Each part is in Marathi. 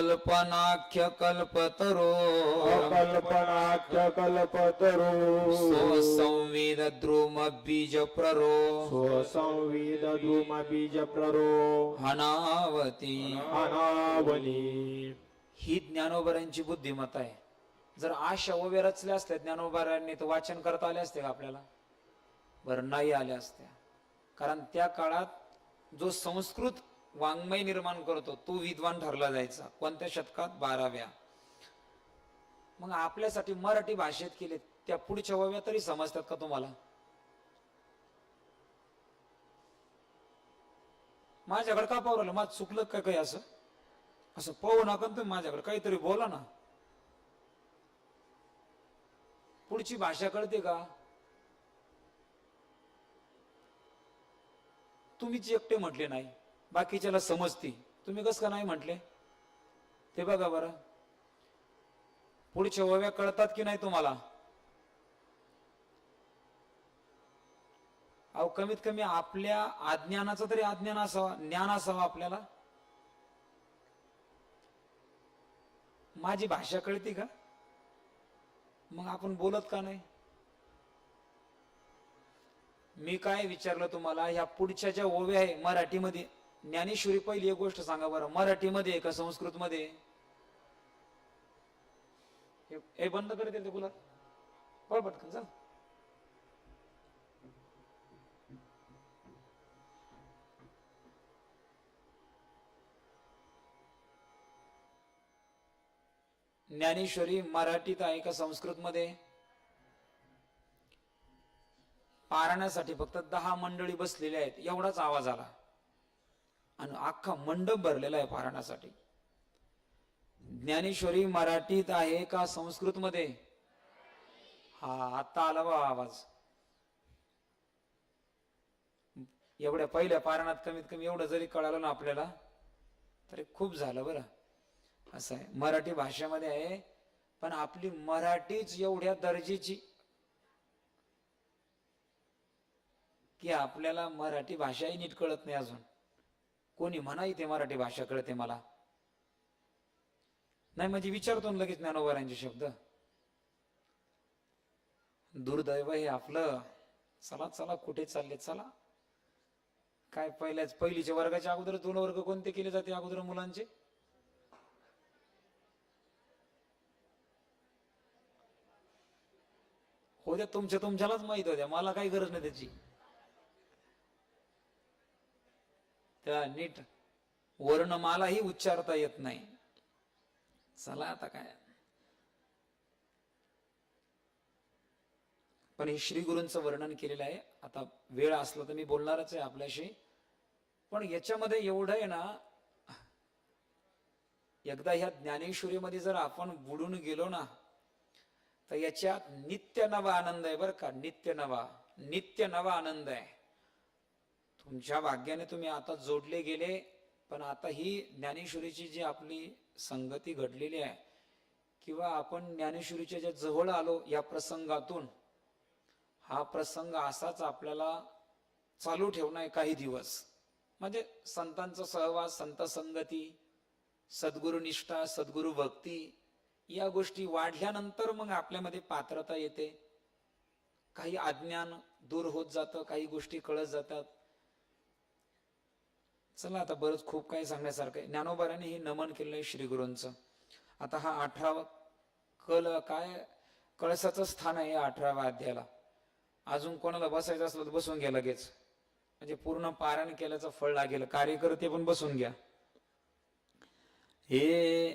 अकल्पनाख्य कल्पतरो। अकल्पनाख्य कल्पतरू। स्वसंवेद द्रुम बीज प्ररो। स्वसंविद धूम बीज प्ररो। हनावती अनावनी ही ज्ञानोबरांची बुद्धिमत्ता आहे. जर आशा उभे रचल्या असत्या ज्ञानोबरांनी तर वाचन करता आले असते का आपल्याला? बरं नाही आल्या असत्या. कारण त्या काळात जो संस्कृत वाङ्मय निर्माण करतो तो विद्वान ठरला जायचा. कोणत्या शतकात? बाराव्या. मग आपल्यासाठी मराठी भाषेत केले त्या पुढच्या व्हाव्या तरी समजतात का तुम्हाला? माझ्याकडे का पाहू राहिलं? माझं चुकलं का काही असं? असं पाहू नका तुम्ही माझ्याकडे. काहीतरी बोला ना. पुढची भाषा कळते का? तुम्हीच एकटे म्हटले नाही. बाकीच्याला समजती. तुम्ही कसं का नाही म्हटले? ते बघा बरं. पुढच्या ओव्या कळतात की नाही तुम्हाला? अहो कमीत कमी आपल्या अज्ञानाचं तरी अज्ञान असावा ज्ञान असावं आपल्याला. माझी भाषा कळती का? मग आपण बोलत का नाही? मी काय विचारलं तुम्हाला? ह्या पुढच्या ज्या ओव्या आहे मराठीमध्ये ज्ञानेश्वरी पहिली एक गोष्ट सांगा बरं. मराठीमध्ये का संस्कृत मध्ये हे- बंद करत ते बोला बळ पटकन चल. ज्ञानेश्वरी मराठीत आहे का संस्कृतमध्ये? पारण्यासाठी फक्त दहा मंडळी बसलेल्या आहेत. एवढाच आवाज आला. आणि अख्खा मंडप भरलेला आहे पारायणासाठी ज्ञानेश्वरी मराठीत आहे का संस्कृतमध्ये? हा आता आला बा आवाज. एवढ्या पहिल्या पारणात कमीत कमी एवढं जरी कळालं ना आपल्याला तरी खूप झालं बरं. असं आहे. मराठी भाषेमध्ये आहे पण आपली मराठीच एवढ्या दर्जेची की आपल्याला मराठी भाषाही नीट कळत नाही अजून. कोणी म्हणा इथे मराठी भाषा कळते मला? नाही म्हणजे विचारतो लगेच ज्ञानोबारांचे शब्द. दुर्दैव हे आपलं. चला चला कुठे चालले? चला. काय पहिल्याच पहिलीच्या वर्गाच्या अगोदर दोन वर्ग कोणते केले जाते अगोदर मुलांचे? हो द्या तुमच्या तुमच्यालाच माहीत होत्या मला काही गरज नाही त्याची. त्या नीट वर्णमालाही उच्चारता येत नाही. चला आता काय? पण हे श्री गुरूंचं वर्णन केलेलं आहे. आता वेळ असला तर मी बोलणारच आहे आपल्याशी. पण याच्यामध्ये एवढं आहे ना एकदा ह्या ज्ञानेश्वरीमध्ये जर आपण बुडून गेलो ना तर याच्यात नित्य नवा आनंद आहे बरं का. नित्य नवा. नित्य नवा आनंद आहे. तुमच्या भाग्याने तुम्ही आता जोडले गेले पण आता ही ज्ञानेश्वरीची जी आपली संगती घडलेली आहे किंवा आपण ज्ञानेश्वरीच्या ज्या जवळ आलो या प्रसंगातून हा प्रसंग असाच आपल्याला चालू ठेवणं आहे काही दिवस. म्हणजे संतांचा सहवास संत संगती सद्गुरुनिष्ठा सद्गुरु भक्ती या गोष्टी वाढल्यानंतर मग आपल्यामध्ये पात्रता येते. काही अज्ञान दूर होत जातं काही गोष्टी कळत जातात. चला आता बरंच खूप काही सांगण्यासारखं आहे. ज्ञानोबाराने हे नमन केलेलं आहे श्रीगुरूंचं. आता हा अठरावा कल काय? कळसाचं स्थान आहे या अठराव्या अध्यायाला. अजून कोणाला बसायचं असलं तर बसून घ्या लगेच. म्हणजे पूर्ण पारायण केल्याचं फळ लागेल. कार्यकर्ते पण बसून घ्या. हे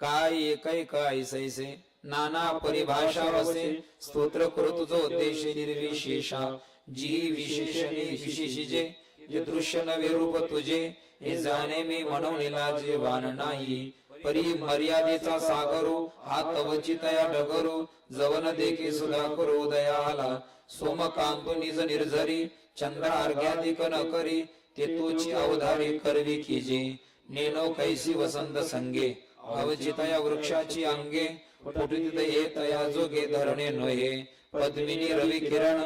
काय काय काय सैसे? नाना परिभाषा वसे. स्तोत्र तुझो उद्देश निर्विशेषा. जी विशेषणे विशेषिजे जे दृश्य नवे रूप तुझे हे जाणे मी म्हणवलेला जे भान नाही. परी मर्यादेचा सागरो हा तवचितया डगरो जवन देखे सुधा करो दयाला सोमकांतो निज निर्झरी चंद्र अर्घ्याधिक न करी ते तोची अवधारी करवी कीजे नेनो कैसी वसंत संगे अवचितया वृक्षाची अंगे फुटित ये तया जोगे धरणे नोहे. पद्मिनी रवी किरण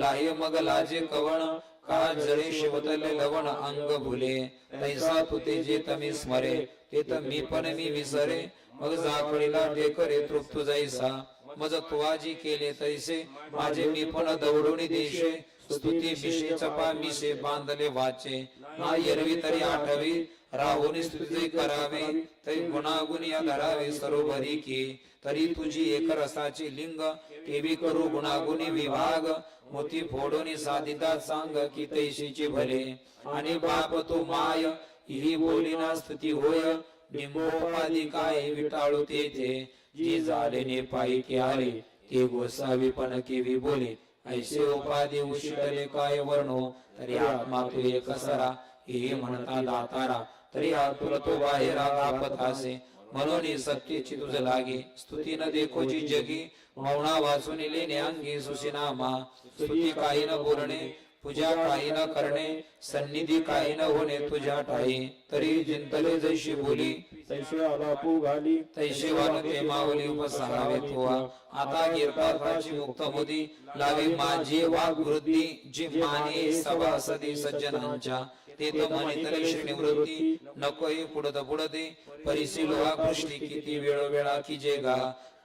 लाहे मग लाजे कवण का जरी शिवतले लवण अंग भुले तैसा तुते जे तमी स्मरे ते तर मी पण मी विसरे. मग जाखळीला टेकरे तृप्त जाईसा. मज तुवाजी केले तैसे माझे मी पण दौडून देशे. स्तुती मिशे चपा मिशे बांधले वाचे. ना एरवी तरी आठवी. राहुनी स्तुती करावे. तरी गुणागुणी धरावे सरोवरी की. तरी तुझी एक रसाची लिंग. केवी करू गुणागुणी विभाग. मोती फोडून साधिता सांग की तैशीची भले. आणि बाप तू माय. ही बोलीना स्तुती होय. निंबोपादी काय विटाळू ते जी झाले ने पायी की आले. ते गोसावी पण केवी बोले. ऐसे उपाधी उशिटले काय वर्णो तरी आत्मा तू एक सरा. हे म्हणता दातारा तरी आतुर तो बाहेर दापत असे म्हणून सत्तेची तुझ लागे स्तुती न देखोची जगी. मौना वाचून लेणे अंगी सुशिनामा. स्तुती काही न बोलणे पूजा काही न करणे सन्निधी काही न होणे तुझ्या ठाई. तरी जिंतले जैशी बोली. तैसे आलापू घाली तैसे वान ते माऊली उपसहावे तुवा आता गिरपार्थाची मुक्त मोदी. लावी माझी वाघ वृद्धी जी माने सभासदी सज्जनांच्या. ते तो म्हणितले श्री निवृत्ती नकोही पुढत पुढते परिसी लोहा कृष्णी किती वेळोवेळा की जे गा.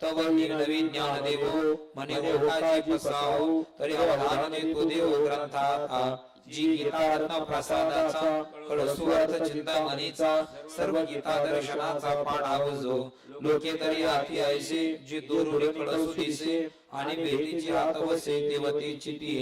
तव निर्नवी ज्ञान हो देव मने ओठाची पसाव तरी अवधान देतो देव ग्रंथात जी गीता रत्न प्रसादाचा कळसुअर्थ चिंता मनीचा सर्व गीता दर्शनाचा पाठाव जो लोके तरी आती ऐसे जी दुरुडे कळसु दिसे आणि बेटीची हात वसे देवतेची ती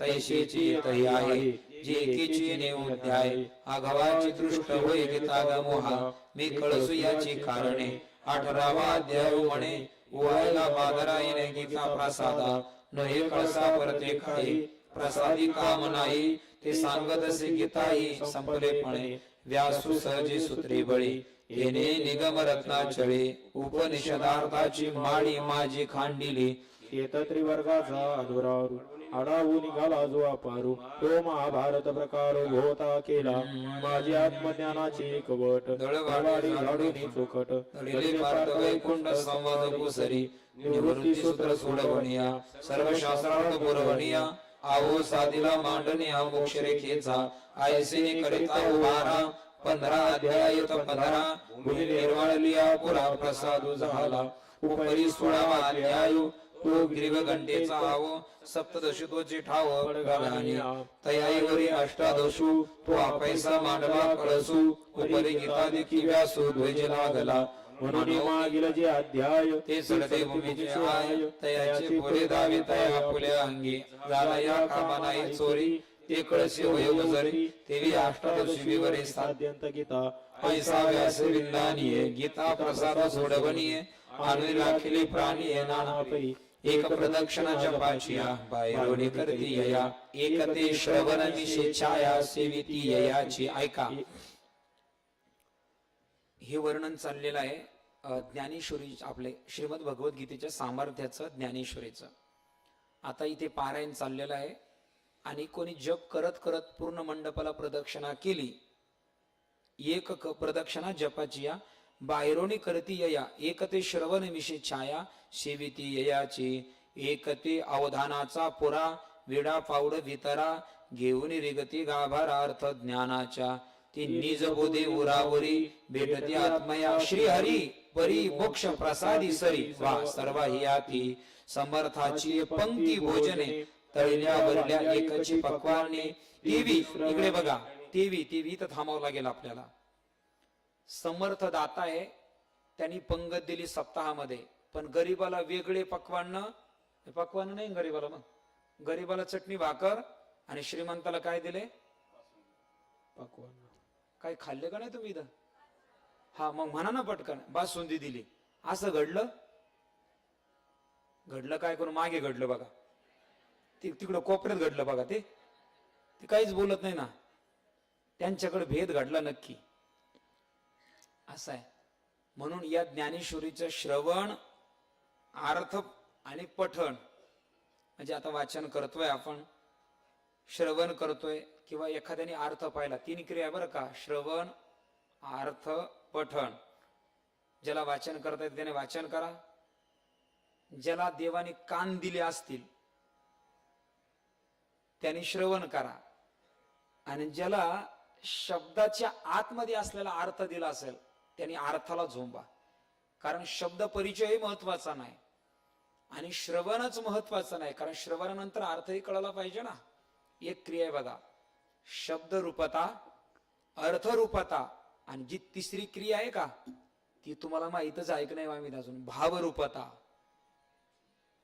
तैशेची तही आहे. जे एकेची नेऊ ध्याय आघवाची दृष्ट होय गीता गमोहा मी कळसू याची कारणे अठरावा अध्याय म्हणे उहायला बादराईने गीता प्रसादा. न हे कळसा परते खाई प्रसादी काम नाही. ते सांगत असे गीताही संपलेपणे व्यासु सहजी सूत्री बळी येणे निगम रत्नाचळे. उपनिषदार्थाची माळी माझी खांडिली. येत त्रिवर्गाचा अनुरारू आडावू निघाला जो अपारू तो महाभारत प्रकार होता केला. माझी आत्मज्ञानाची कवट दळवाडी झाडून चोखट तडिले वैकुंठ संवाद कुसरी. निवृत्ती सूत्र सोडवणिया सर्व शास्त्रार्थ पुरवणिया आहो साधीला मांडनिया मोक्ष रेखेचा आयसे करिता उभारा. पंधरा अध्याय तो पंधरा. गुणी निर्वाळलिया पुरा प्रसाद झाला. उपरी सोळावा अध्याय. तो ग्रीव घंटेचा आवो सप्तदशी तो पडगालानी तयाईवरी अष्टादशू तो आपैसा मांडवा कळसू उपरी गीता देखी व्यासू ध्वज लागला। म्हणून मागील जे अध्याय ते सडते भूमीचे आय तयाचे पुरे दावी तया फुले अंगी। झाला या कामा नाही चोरी ते वजरी तेवी अष्टादशी विवरे साध्य साध्यंत गीता। पैसा व्यास विंदानीये गीता प्रसाद सोडवणीये आणि राखिली प्राणीये नाना पै एक प्रदक्षिणा जपाचिया बायरोनी करती यया एक ते श्रवण निशे छाया सेविती ययाची. ऐका. हे वर्णन चाललेलं आहे ज्ञानेश्वरी आपले श्रीमद भगवद्गीतेच्या सामर्थ्याचं ज्ञानेश्वरीचं. आता इथे पारायण चाललेलं आहे. आणि कोणी जप करत करत पूर्ण मंडपाला प्रदक्षिणा केली एक क- प्रदक्षिणा जपाची या बाहेरोनी करती यया एक ते श्रवण मिशी छाया सेविती ययाची. एक ते अवधानाचा पुरा विडा पावड भितरा घेऊन रिगती गाभारा अर्थ ज्ञानाच्या. ती निज बोधे उरावरी भेटती आत्मया. श्री हरी परी मोक्ष प्रसादी सरी. वा सर्व हियाती समर्थाची पंक्ती भोजने तळल्या भरल्या एकची पक्वाने. टीव्ही इकडे बघा. टीव्ही टीव्ही तर थांबावं लागेल आपल्याला. समर्थ दाता आहे. त्यांनी पंगत दिली सप्ताहामध्ये. पण गरीबाला वेगळे पक्वान्न पक्वान्न नाही गरीबाला मग. गरीबाला चटणी भाकर आणि श्रीमंताला काय दिले? पक्वान्न. काय खाल्ले का नाही तुम्ही इथं? हा मग म्हणा ना पटकन. बासुंदी दिली. असं घडलं? घडलं काय करून मागे घडलं बघा. ती तिकडं कोपऱ्यात घडलं बघा ते. ते काहीच बोलत नाही ना. त्यांच्याकडे भेद घडला नक्की. असं आहे. म्हणून या ज्ञानेश्वरीचं श्रवण अर्थ आणि पठण म्हणजे आता वाचन करतोय आपण श्रवण करतोय किंवा एखाद्याने अर्थ पाहिला तीन क्रिया बरं का श्रवण अर्थ पठण. ज्याला वाचन करता येत त्याने वाचन करा. ज्याला देवाने कान दिले असतील त्याने श्रवण करा. आणि ज्याला शब्दाच्या आतमध्ये असलेला अर्थ दिला असेल त्यांनी अर्थाला झोंबा. कारण शब्द परिचयही महत्त्वाचा नाही. आणि श्रवणच महत्वाचं नाही. कारण श्रवणानंतर अर्थही कळला पाहिजे ना. एक क्रिया आहे बघा. शब्द रूपता अर्थरूपता आणि जी तिसरी क्रिया आहे का ती तुम्हाला माहीतच ऐक नाही आम्ही अजून भावरूपता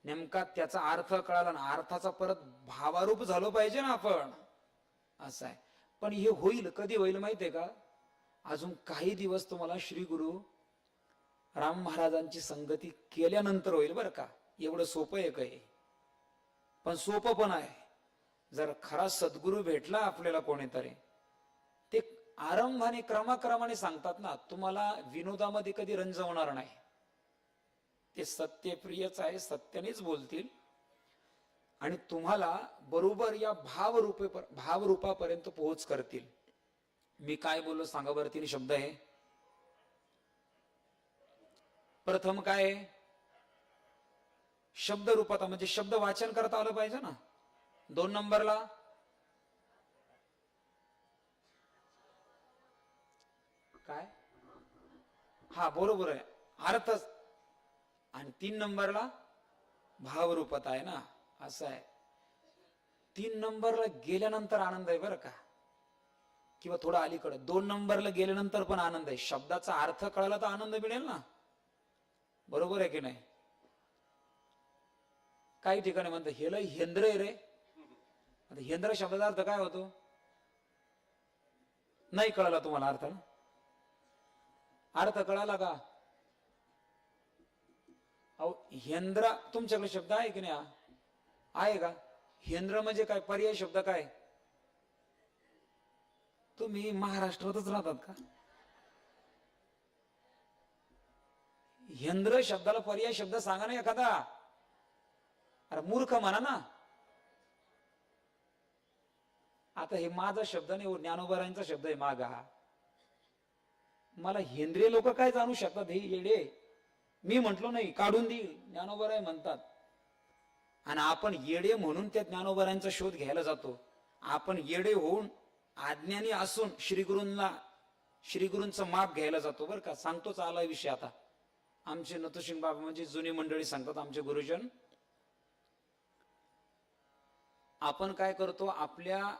नेमका त्याचा अर्थ कळाला ना. अर्थाचा परत भावारूप झालो पाहिजे ना आपण. असं आहे. पण हे होईल. कधी होईल माहितीये का? अजून काही दिवस तुम्हाला श्री गुरु राम महाराजांची संगती केल्यानंतर होईल बरं का. एवढं सोपं आहे. पण सोपं पण आहे. जर खरा सद्गुरू भेटला आपल्याला कोणीतरी ते आरंभाने क्रमाक्रमाने सांगतात ना तुम्हाला विनोदामध्ये कधी रंजवणार नाही. ते सत्यप्रियच आहे सत्यानेच बोलतील. आणि तुम्हाला बरोबर या भावरूपे भावरूपापर्यंत पोहोच करतील. मी काय बोललो सांगा बरं तीन शब्द आहे प्रथम काय? शब्द रूपात म्हणजे शब्द वाचन करता आलं पाहिजे ना. दोन नंबरला. काय? हा बरोबर आहे. अर्थच आणि तीन नंबरला भावरूपात आहे ना. असं आहे. तीन नंबरला गेल्यानंतर आनंद आहे बरं का. किंवा थोडं अलीकडं. दोन नंबरला गेल्यानंतर पण आनंद आहे. शब्दाचा अर्थ कळाला तर आनंद मिळेल ना? बरोबर आहे की नाही? काही ठिकाणी म्हणतात हेला हेंद्र आहे रे. आता हेंद्र शब्दाचा अर्थ काय होतो? नाही कळाला तुम्हाला अर्थ ना? अर्थ कळाला का? अहो हेंद्र तुमच्याकडे शब्द आहे की नाही आहे का? हेंद्र म्हणजे काय? पर्याय शब्द काय? तुम्ही महाराष्ट्रातच राहतात का? यंद्र शब्दाला पर्याय शब्द सांगा ना एखादा. अरे मूर्ख म्हणा ना. आता हे माझा शब्द नाही हो, ज्ञानोबरांचा शब्द आहे मागा. मला हेंद्रिय लोक काय जाणू शकतात हे येडे? मी म्हंटलो नाही काढून देईल ज्ञानोबराय म्हणतात. आणि आपण येडे म्हणून त्या ज्ञानोबरांचा शोध घ्यायला जातो. आपण येडे होऊन आज्ञानी असून श्रीगुरूंना श्रीगुरूंचं माप घ्यायला जातो बरं का. सांगतोच आला विषय आता. आमचे नतुसिंग बाबा म्हणजे जुनी मंडळी सांगतात आमचे गुरुजन. आपण काय करतो आपल्या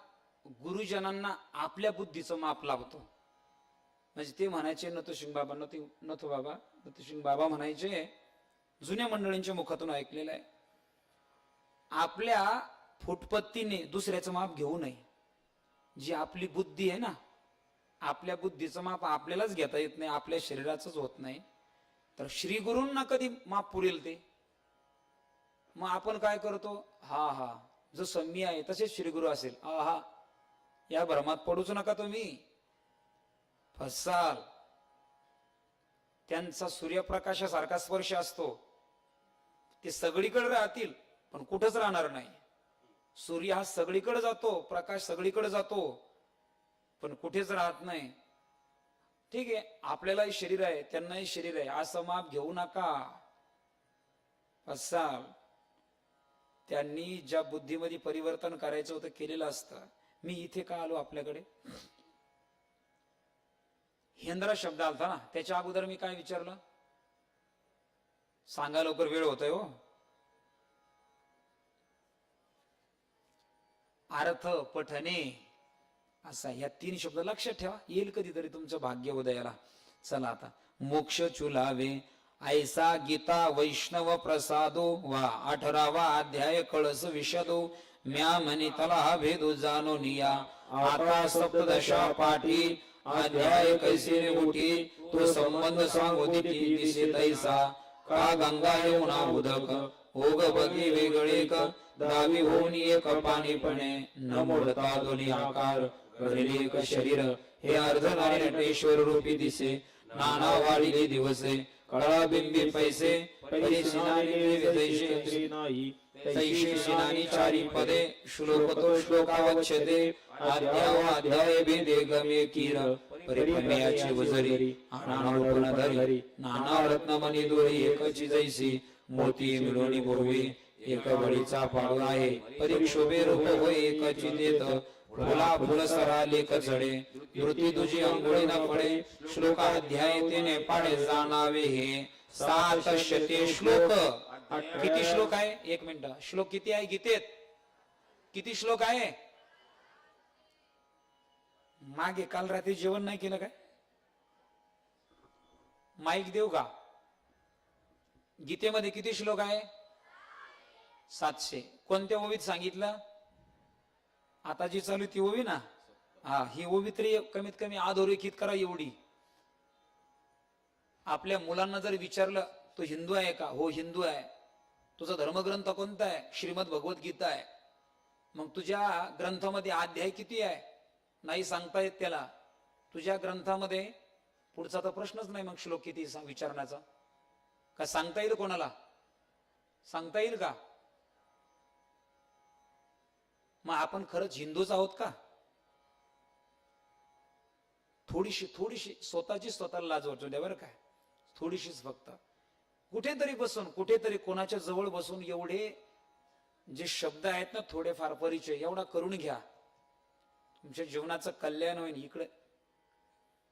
गुरुजनांना आपल्या बुद्धीचं माप लावतो. म्हणजे ते म्हणायचे नतुसिंग बाबा नतु नथू बाबा नतुसिंग बाबा म्हणायचे जुन्या मंडळींच्या मुखातून ऐकलेलं आहे. आपल्या फुटपत्तीने दुसऱ्याचं माप घेऊ नये. जी आपली बुद्धी आहे ना आपल्या बुद्धीचं माप आपल्यालाच घेता येत नाही आपल्या शरीराचंच होत नाही. तर श्री गुरूंना कधी माप पुरेल ते? मग आपण काय करतो? हा हा जसं मी आहे तसेच श्री गुरु असेल. आ हा या भ्रमात पडूच नका तुम्ही. फसाल. त्यांचा सूर्यप्रकाशासारखा स्पर्श असतो. ते सगळीकडे राहतील पण कुठंच राहणार नाही. सूर्य हा सगळीकडे जातो प्रकाश सगळीकडे जातो पण कुठेच राहत नाही. ठीक आहे आपल्यालाही शरीर आहे त्यांनाही शरीर आहे. असं माप घेऊ नका. असाल त्यांनी ज्या बुद्धीमध्ये परिवर्तन करायचं होतं केलेलं असतं. मी इथे का आलो आपल्याकडे? हेंद्रा शब्द आलता ना त्याच्या अगोदर मी काय विचारलं? सांगा लवकर वेळ होतोय हो. अर्थ पठने असा ह्या तीन शब्द लक्षात ठेवा. येईल कधीतरी तुमचं भाग्य उदयाला. चला आता. मोक्ष चुलावे ऐसा गीता वैष्णव प्रसादो वा अठरावा अध्याय कळस विशदो म्या म्हणे तला हा भेदो जाणो निया. आता सप्तदशा पाठी अध्याय कैसे उठी तो संबंध सांगो दिठी दिसे तैसा. का गंगा येऊना उदक ओग बगी वेगळे क दावी होऊन एक पाणीपणे. न मोडता दोन्ही आकार घडले एक शरीर. हे अर्धनारी नटेश्वर रूपी दिसे. नाना वाढिले दिवसे. कळा बिंबी पैसे. पैसे तैसे चारी पदे. श्लोक तो श्लोकावच्छते अध्याय भेदे गमे किर. परिपम्याची वजरी. नाना धरी. नाना रत्नमणी दोरी एकची जैसी. मोती मिळवणी भोवे. एक बळीचा पाळू आहे. शोभे रूप होय एकची देत फुला फुल सरा लेख झडे. मृत्यू तुझी अंघोळी न पडे. श्लोकाध्याय तिने पाडे जाणावे हे. सात शते श्लोक. किती श्लोक आहे? एक मिनिट. श्लोक किती आहे? गीतेत? किती श्लोक आहे? मागे काल रात्री जेवण नाही केलं काय? माईक देऊ का? गीतेमध्ये किती श्लोक आहे? सातशे. कोणत्या ओवीत सांगितलं? आता जी चालू ती ओवी ना? हा ही ओवी तरी कमीत कमी अधोरेखित करा एवढी. आपल्या मुलांना जर विचारलं तो हिंदू आहे का? हो हिंदू आहे. तुझा धर्मग्रंथ कोणता आहे? श्रीमद भगवद्गीता आहे. मग तुझ्या ग्रंथामध्ये अध्याय किती आहे? नाही सांगता येत त्याला. तुझ्या ग्रंथामध्ये पुढचा तर प्रश्नच नाही मग श्लोक किती विचारण्याचा. का सांगता येईल कोणाला? सांगता येईल का? मग आपण खरंच हिंदूच आहोत का? थोडीशी थोडीशी स्वतःची स्वतःला लाज वाटू द्या बरं काय थोडीशीच फक्त. कुठेतरी बसून कुठेतरी कोणाच्या जवळ बसून एवढे जे शब्द आहेत ना थोडेफार परिचय एवढा करून घ्या. तुमच्या जीवनाचं कल्याण होईल इकडे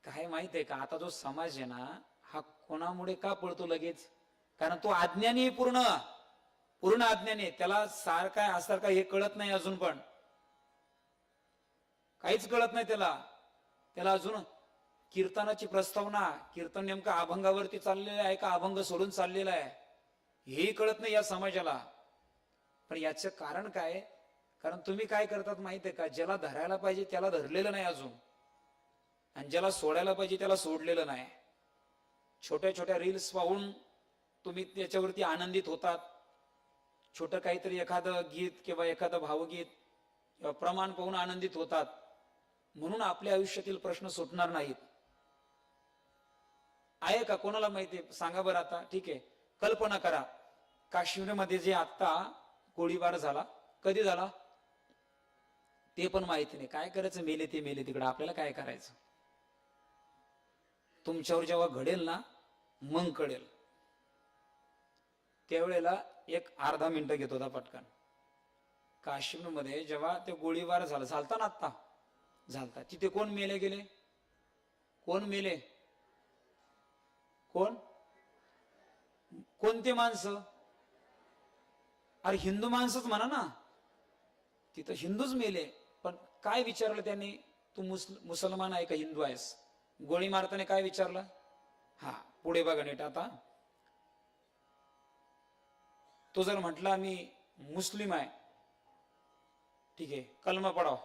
काय माहीत आहे का? आता जो समाज आहे ना हा कोणामुळे का पळतो लगेच? कारण तो अज्ञानी पूर्ण. पूर्ण आज्ञाने त्याला सार काय असार काय हे कळत नाही अजून पण. काहीच कळत नाही त्याला. त्याला अजून कीर्तनाची प्रस्तावना कीर्तन नेमकं अभंगावरती चाललेलं आहे का अभंग सोडून चाललेला आहे? हेही कळत नाही या समाजाला. पण याचं कारण काय? कारण तुम्ही काय करतात माहिती आहे का? ज्याला धरायला पाहिजे त्याला धरलेलं नाही अजून. आणि ज्याला सोडायला पाहिजे त्याला सोडलेलं नाही. छोट्या छोट्या रील्स पाहून तुम्ही त्याच्यावरती आनंदित होतात. छोटं काहीतरी एखादं गीत किंवा एखादं भावगीत किंवा प्रमाण पाहून आनंदित होतात. म्हणून आपल्या आयुष्यातील प्रश्न सुटणार नाहीत. आहे का कोणाला माहिती? आहे? सांगा बरं आता. ठीक आहे. कल्पना करा. काश्मीरमध्ये जे आता गोळीबार झाला कधी झाला? ते पण माहिती नाही. काय करायचं? मेले ते मेले तिकडे. आपल्याला काय करायचं? तुमच्यावर जेव्हा घडेल ना मग कळेल. त्यावेळेला एक अर्धा मिनिटं घेत होता पटकन. काश्मीरमध्ये जेव्हा ते गोळीबार झाला झालता ना आत्ता? झालता. तिथे कोण मेले गेले? कोण मेले? कोण? कोणते माणसं? अरे हिंदू माणसंच म्हणा ना. तिथं हिंदूच मेले. पण काय विचारलं त्याने? तू मुसल मुसलमान आहे का हिंदू आहेस? गोळी मारताना काय विचारलं? हा पुढे बघा नीट आता. तो जर म्हटला मी मुस्लिम आहे. ठीक आहे कलमा पडाव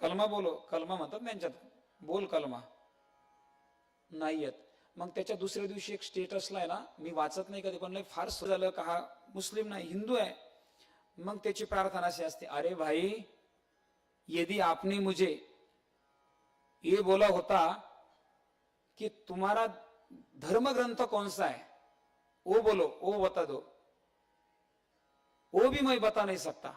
कलमा बोलो कलमा म्हणतात त्यांच्यात बोल कलमा. नाही येत. मग त्याच्या दुसऱ्या दिवशी एक स्टेटसला आहे ना मी वाचत नाही कधी पण लय फार झालं का हा मुस्लिम नाही हिंदू आहे. मग त्याची प्रार्थना अशी असते अरे भाई यदि आपने मुझे ये बोला होता कि तुम्हारा धर्म ग्रंथ कौन सा है वो बोलो वो बता दो. वो भी मैं बता नहीं सकता।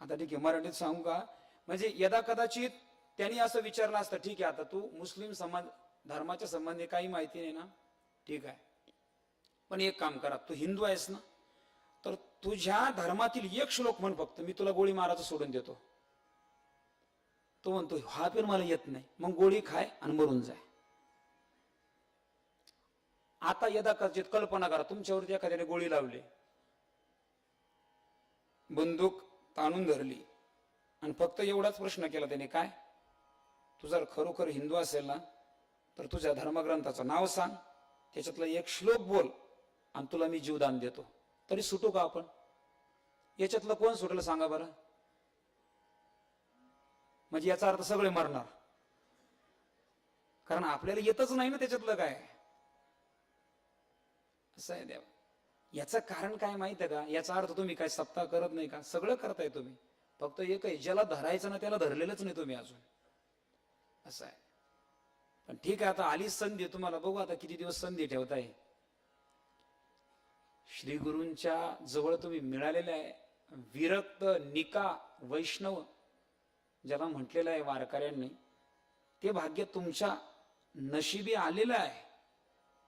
आता ठीक आहे मराठीत सांगू का म्हणजे यदा कदाचित त्यांनी असं विचारलं असतं ठीक आहे आता तू मुस्लिम समाज धर्माच्या संबंधी काही माहिती नाही ना? ठीक आहे. पण एक काम करा तू हिंदू आहेस ना? तर तुझ्या धर्मातील एक श्लोक म्हण फक्त मी तुला गोळी मारायचं सोडून देतो. तो म्हणतो हा पण मला येत नाही. मग गोळी खाय आणि मरून जाय. आता यदा कदाचित कल्पना करा तुमच्यावरती एखाद्याने गोळी लावली. बंदूक ताणून धरली. आणि फक्त एवढाच प्रश्न केला त्याने काय? तू जर खरोखर हिंदू असेल ना तर तुझ्या धर्मग्रंथाचं नाव सांग. त्याच्यातला एक श्लोक बोल आणि तुला मी जीवदान देतो. तरी सुटू का आपण? याच्यातलं कोण सुटलं सांगा बरं? म्हणजे याचा अर्थ सगळे मरणार. कारण आपल्याला येतच नाही ना त्याच्यातलं काय? असं आहे देव. याचं कारण काय माहीत आहे का? याचा अर्थ तुम्ही काय सप्ताह करत नाही का? सगळं करताय तुम्ही. फक्त एक आहे ज्याला धरायचं ना त्याला धरलेलंच नाही तुम्ही अजून. असं आहे. पण ठीक आहे आता आली संधी तुम्हाला. बघू आता किती दिवस संधी ठेवताय. श्री गुरूंच्या जवळ तुम्ही मिळालेले आहे. विरक्त निका वैष्णव ज्याला म्हटलेलं आहे वारकऱ्यांनी ते भाग्य तुमच्या नशिबी आलेलं आहे.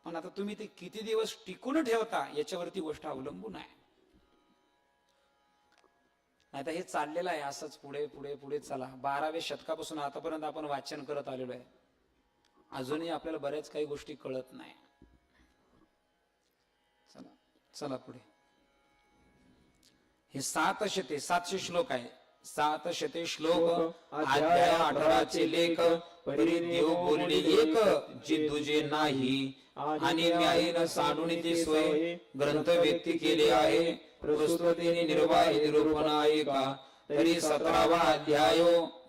पण आता तुम्ही ते किती दिवस टिकून ठेवता याच्यावरती गोष्ट अवलंबून आहे. आता हे चाललेलं आहे असंच पुढे पुढे पुढे चला. बाराव्या शतकापासून आतापर्यंत आपण वाचन करत आलेलो आहे. अजूनही आपल्याला बऱ्याच काही गोष्टी कळत नाही. चला चला पुढे. हे सात शते सातशे श्लोक आहे. सात शते श्लोक अध्याय अठराचे लेख परी देव बोलले एक जे तुझे नाही. आणि न्यायीन साडून ते स्वय ग्रंथ व्यक्ती केले आहे. प्रस्तुतीने निर्वाही निरूपण आहे का? तरी सतरावा अध्याय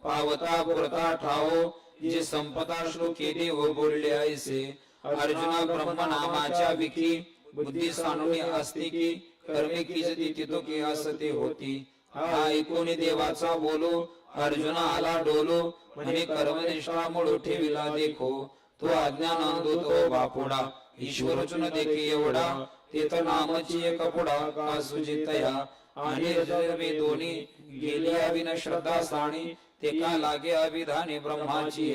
पावता पुरता ठावो जे संपदा श्लोके देव बोलले ऐसे अर्जुना ब्रह्मनामाच्या विकी बुद्धी सानुनी असती की कर्मे की तिथो की असते होती. हा ऐकून देवाचा बोलो अर्जुना आला डोलो म्हणे कर्मनिष्ठा मुळ ठेविला देखो. तो अज्ञान तो हो बापुडा. ईश्वरचुन देखी एवढा. तेथ नामची एक पुडा का सुजितया आणि हृदय दोन्ही गेली अविन श्रद्धा साणी ते का लागे अभिधाने ब्रह्माची?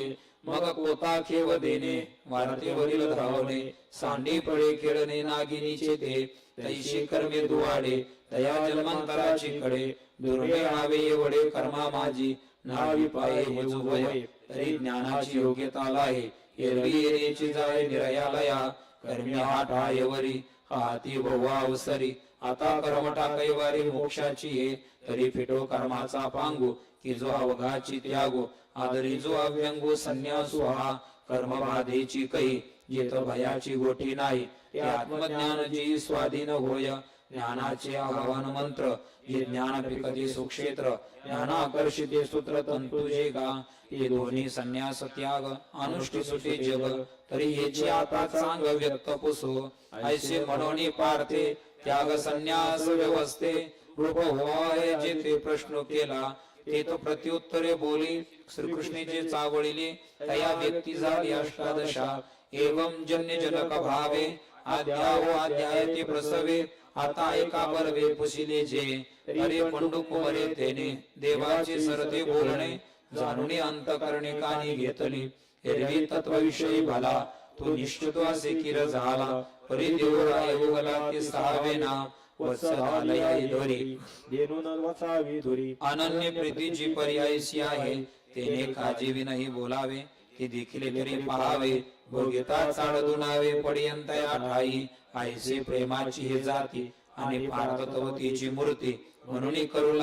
मग कोता खेव देणे वारतेवरील धावणे सांडी पळे खेळणे नागिनीचे ते तैशी कर्मे दुवाडे तया जन्मांतराची कडे. दुर्मे आवे एवढे कर्मा माझी. नावी पाये हे जुवय तरी ज्ञानाची योग्यता लाहे. एरवी येण्याची जाय निरयालया. कर्मी हा ठायवरी हाती बहुवा अवसरी आता कर्म टाकैवारी मोक्षाची ये तरी फिटो कर्माचा पांगू. की जो अवघाची त्यागो. आदरी जो अव्यंगो संन्यासू हा. कर्मबाधेची कै जेथ भयाची गोठी नाही. ते आत्मज्ञान जी स्वाधीन होय. ज्ञानाचे आवाहन मंत्र जे ज्ञान पिकते सुक्षेत्र ज्ञानाकर्षिते सूत्र तंतुजे गा हे दोन्ही संन्यास त्याग अनुष्ठी सुटे जग तरी याची आता चांग व्यक्त पुसो ऐसे म्हणून पार्थे त्याग संन्यास व्यवस्थे रूप होय जे ते प्रश्न केला ते तो प्रत्युत्तरे बोली श्रीकृष्णेचे चावळीले तया व्यक्ती झाली अष्टादशा एवम जन्य जनक भावे आद्याहो अध्याय प्रसवे. आता एका बरवे पुसिले जे. अरे पंडू कुमरे तेने देवाचे सरते बोलणे. जाणून अंत करणे कानी घेतली. एरवी तत्वविषयी भला. तो निश्चित असे किर झाला. परी देवराय योगला ते सहावे ना. अनन्य प्रीतीची पर्यायशी आहे. तेने काजीवी नाही बोलावे. ते देखील तरी पाहावे. भोगिता चाळदुनावे पर्यंत या ठाई. आईचे प्रेमाची हे जाती आणि पार्वतवतीची मूर्ती. म्हणून करू